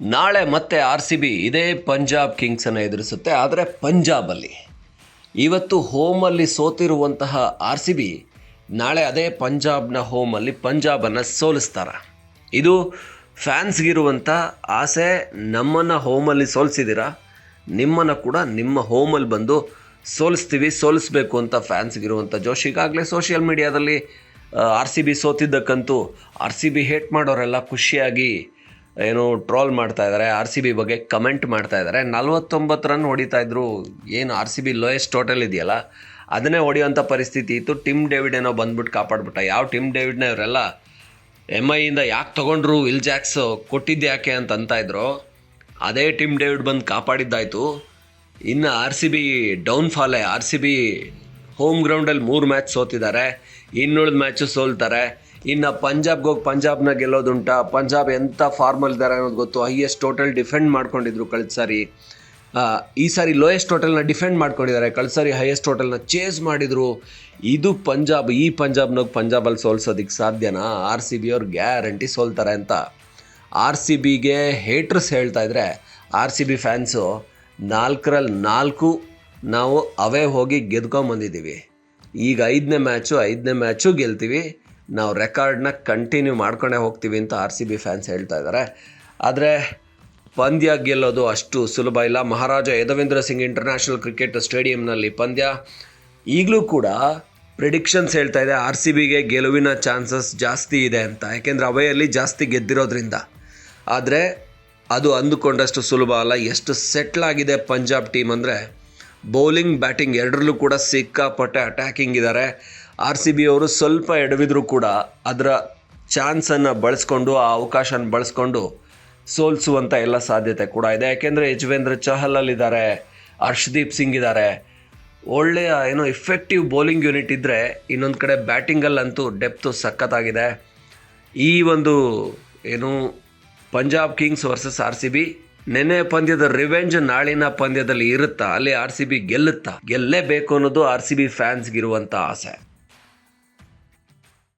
ನಾಳೆ ಮತ್ತೆ R C B ಇದೇ ಪಂಜಾಬ್ ಕಿಂಗ್ಸನ್ನು ಎದುರಿಸುತ್ತೆ. ಆದರೆ ಪಂಜಾಬಲ್ಲಿ ಇವತ್ತು ಹೋಮಲ್ಲಿ ಸೋತಿರುವಂತಹ ಆರ್ ಸಿ ಬಿ ನಾಳೆ ಅದೇ ಪಂಜಾಬ್ನ ಹೋಮಲ್ಲಿ ಪಂಜಾಬನ್ನು ಸೋಲಿಸ್ತಾರೆ. ಇದು ಫ್ಯಾನ್ಸ್ಗಿರುವಂಥ ಆಸೆ, ನಮ್ಮನ್ನು ಹೋಮಲ್ಲಿ ಸೋಲಿಸಿದ್ದೀರಾ ನಿಮ್ಮನ್ನು ಕೂಡ ನಿಮ್ಮ ಹೋಮಲ್ಲಿ ಬಂದು ಸೋಲಿಸ್ತೀವಿ, ಸೋಲಿಸ್ಬೇಕು ಅಂತ ಫ್ಯಾನ್ಸ್ಗಿರುವಂಥ ಜೋಶ್. ಈಗಾಗಲೇ ಸೋಷಿಯಲ್ ಮೀಡಿಯಾದಲ್ಲಿ ಆರ್ ಸಿ ಬಿ ಸೋತಿದ್ದಕ್ಕಂತೂ ಆರ್ ಸಿ ಬಿ ಹೇಟ್ ಮಾಡೋರೆಲ್ಲ ಖುಷಿಯಾಗಿ ಏನು ಟ್ರೋಲ್ ಮಾಡ್ತಾ ಇದ್ದಾರೆ ಆರ್ ಸಿ ಬಿ ಬಗ್ಗೆ ಕಮೆಂಟ್ ಮಾಡ್ತಾ ಇದ್ದಾರೆ ನಲ್ವತ್ತೊಂಬತ್ತು ರನ್ ಹೊಡಿತಾ ಇದ್ರು, ಏನು R C B lowest total ಇದೆಯಲ್ಲ, ಅದನ್ನೇ ಹೊಡೆಯುವಂಥ ಪರಿಸ್ಥಿತಿ ಇತ್ತು. ಟಿಮ್ ಡೇವಿಡ್ ಏನೋ ಬಂದ್ಬಿಟ್ಟು ಕಾಪಾಡ್ಬಿಟ್ಟ. ಯಾವ ಟಿಮ್ ಡೇವಿಡ್ನ ಇವರೆಲ್ಲ ಎಂ ಐಯಿಂದ ಯಾಕೆ ತೊಗೊಂಡ್ರು ವಿಲ್ ಜಾಕ್ಸ್ ಕೊಟ್ಟಿದ್ದು ಯಾಕೆ ಅಂತ ಅಂತ ಇದ್ರು. ಅದೇ ಟಿಮ್ ಡೇವಿಡ್ ಬಂದು ಕಾಪಾಡಿದ್ದಾಯಿತು. ಇನ್ನು ಆರ್ ಸಿ ಬಿ ಡೌನ್ಫಾಲೇ ಆರ್ ಸಿ ಬಿ ಹೋಮ್ ಗ್ರೌಂಡಲ್ಲಿ ಮೂರು ಮ್ಯಾಚ್ ಸೋತಿದ್ದಾರೆ. ಇನ್ನುಳಿದ ಮ್ಯಾಚು ಸೋಲ್ತಾರೆ. ಇನ್ನು ಪಂಜಾಬ್ಗೆ ಹೋಗಿ ಪಂಜಾಬ್ನ ಗೆಲ್ಲೋದುಂಟ. ಪಂಜಾಬ್ ಎಂಥ ಫಾರ್ಮಲ್ಲಿದ್ದಾರೆ ಅನ್ನೋದು ಗೊತ್ತು. ಹೈಯೆಸ್ಟ್ ಟೋಟಲ್ ಡಿಫೆಂಡ್ ಮಾಡ್ಕೊಂಡಿದ್ರು ಕಳೆದ ಸಾರಿ. ಈ ಸಾರಿ ಲೋಯೆಸ್ಟ್ ಟೋಟಲ್ನ ಡಿಫೆಂಡ್ ಮಾಡ್ಕೊಂಡಿದ್ದಾರೆ. ಕಳೆದ ಸಾರಿ ಹೈಯೆಸ್ಟ್ ಟೋಟಲ್ನ ಚೇಸ್ ಮಾಡಿದರು. ಇದು ಪಂಜಾಬ್, ಈ ಪಂಜಾಬ್ನಾಗ ಪಂಜಾಬಲ್ಲಿ ಸೋಲ್ಸೋದಕ್ಕೆ ಸಾಧ್ಯನಾ? ಆರ್ ಸಿ ಬಿ ಅವ್ರು ಗ್ಯಾರಂಟಿ ಸೋಲ್ತಾರೆ ಅಂತ. ಆರ್ ಸಿ ಬಿಗೆ ಹೇಟ್ರಸ್ ಹೇಳ್ತಾ ಇದ್ರೆ ಆರ್ ಸಿ ಬಿ ಫ್ಯಾನ್ಸು ನಾಲ್ಕರಲ್ಲಿ ನಾಲ್ಕು ನಾವು ಅವೇ ಹೋಗಿ ಗೆದ್ಕೊಂಬಂದಿದ್ದೀವಿ ಈಗ ಐದನೇ ಮ್ಯಾಚು ಐದನೇ ಮ್ಯಾಚು ಗೆಲ್ತೀವಿ. ನಾವು ರೆಕಾರ್ಡ್ನ ಕಂಟಿನ್ಯೂ ಮಾಡ್ಕೊಂಡೇ ಹೋಗ್ತೀವಿ ಅಂತ ಆರ್ ಸಿ ಬಿ ಫ್ಯಾನ್ಸ್ ಹೇಳ್ತಾ ಇದ್ದಾರೆ. ಆದರೆ ಪಂದ್ಯ ಗೆಲ್ಲೋದು ಅಷ್ಟು ಸುಲಭ ಇಲ್ಲ. ಮಹಾರಾಜ ಯದವೇಂದ್ರ ಸಿಂಗ್ ಇಂಟರ್ನ್ಯಾಷನಲ್ ಕ್ರಿಕೆಟ್ ಸ್ಟೇಡಿಯಂನಲ್ಲಿ ಪಂದ್ಯ. ಈಗಲೂ ಕೂಡ ಪ್ರಿಡಿಕ್ಷನ್ಸ್ ಹೇಳ್ತಾ ಇದೆ, ಆರ್ ಸಿ ಬಿಗೆ ಗೆಲುವಿನ ಚಾನ್ಸಸ್ ಜಾಸ್ತಿ ಇದೆ ಅಂತ. ಯಾಕೆಂದರೆ ಅವೆಯಲ್ಲಿ ಜಾಸ್ತಿ ಗೆದ್ದಿರೋದ್ರಿಂದ. ಆದರೆ ಅದು ಅಂದುಕೊಂಡಷ್ಟು ಸುಲಭ ಅಲ್ಲ. ಎಷ್ಟು ಸೆಟ್ಲ್ ಆಗಿದೆ ಪಂಜಾಬ್ ಟೀಮ್ ಅಂದರೆ ಬೌಲಿಂಗ್, ಬ್ಯಾಟಿಂಗ್ ಎರಡರಲ್ಲೂ ಕೂಡ ಸಿಕ್ಕಾಪಟ್ಟೆ ಅಟ್ಯಾಕಿಂಗ್ ಇದ್ದಾರೆ ಆರ್ ಸಿ ಬಿ ಅವರು ಸ್ವಲ್ಪ ಎಡವಿದ್ರು ಕೂಡ ಅದರ ಚಾನ್ಸನ್ನು ಬಳಸ್ಕೊಂಡು, ಆ ಅವಕಾಶನ ಬಳಸ್ಕೊಂಡು ಸೋಲಿಸುವಂಥ ಎಲ್ಲ ಸಾಧ್ಯತೆ ಕೂಡ ಇದೆ. ಯಾಕೆಂದರೆ ಯಜವೇಂದ್ರ ಚಹಲಲ್ಲಿದ್ದಾರೆ ಹರ್ಷದೀಪ್ ಸಿಂಗ್ ಇದ್ದಾರೆ. ಒಳ್ಳೆಯ ಏನೋ ಇಫೆಕ್ಟಿವ್ ಬೌಲಿಂಗ್ ಯೂನಿಟ್ ಇದ್ದರೆ ಇನ್ನೊಂದು ಕಡೆ ಬ್ಯಾಟಿಂಗಲ್ಲಂತೂ ಡೆಪ್ತು ಸಖತ್ತಾಗಿದೆ. ಈ ಒಂದು ಏನು Punjab Kings versus R C B ನೆನೆ ಪಂದ್ಯದ ರಿವೆಂಜ್ ನಾಳಿನ ಪಂದ್ಯದಲ್ಲಿ ಇರುತ್ತಾ? ಅಲ್ಲಿ ಆರ್ ಸಿ ಬಿ ಗೆಲ್ಲುತ್ತಾ? ಗೆಲ್ಲೇಬೇಕು ಅನ್ನೋದು ಆರ್ ಸಿ ಬಿ ಇರುವಂತ ಆಸೆ.